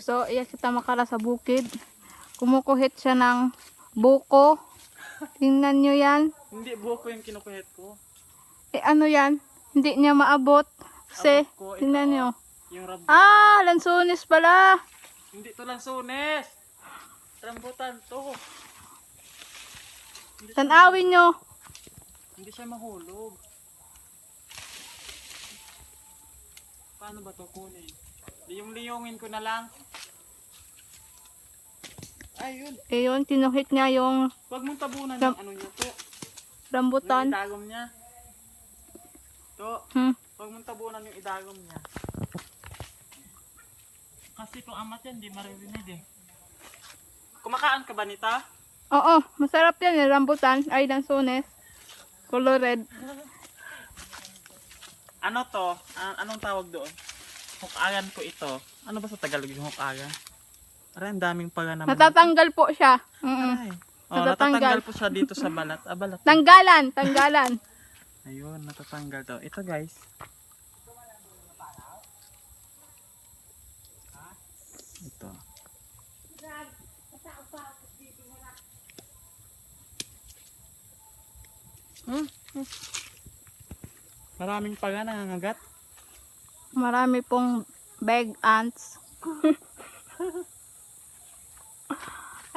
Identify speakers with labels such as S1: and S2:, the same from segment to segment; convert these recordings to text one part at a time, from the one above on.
S1: So, iya kita makara sa bukid. Kumukuhit siya ng buko. Tingnan nyo yan.
S2: Hindi buko yung kinukuhit ko.
S1: Eh, ano yan? Hindi niya maabot. Kasi,
S2: ko,
S1: tingnan nyo.
S2: Yung rab...
S1: Ah, lansunis pala.
S2: Hindi to lang sunes. Rambutan to. Hindi
S1: Tanawin nyo.
S2: hindi siya mahulog. Paano ba to kunin? Liyong-liyongin ko na lang. Ayun.
S1: Eh, yun, tinuhit niya yung
S2: Huwag mong tabunan
S1: Ram-
S2: yung ano niya to. Yung
S1: rambutan.
S2: idagom niya. To.
S1: Hmm.
S2: Huwag mong tabunan yung idagom niya. Kasi kung amat yan, di maririnig eh. Kumakaan ka ba nita?
S1: Oo, masarap yan eh, rambutan. Ay, lansunis. Color red.
S2: Ano to? An- anong tawag doon? Hukagan ko ito. Ano ba sa Tagalog yung hukagan? Aray, ang daming paga naman.
S1: Natatanggal po siya. Mm-mm.
S2: Aray. Oh,
S1: Natatanggal.
S2: natatanggal po siya dito sa balat. Ah, balat.
S1: Tanggalan, tanggalan.
S2: Ayun, natatanggal to. Ito guys. Ito. Hmm? hmm. Maraming paga nangangagat.
S1: Marami pong bag ants.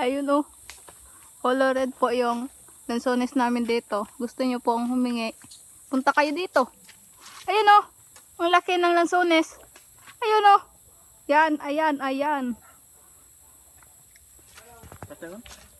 S1: Ayun oh. Color red po yung lansones namin dito. Gusto nyo pong humingi. Punta kayo dito. Ayun oh. Ang laki ng lansones. Ayun oh. Yan, ayan, ayan.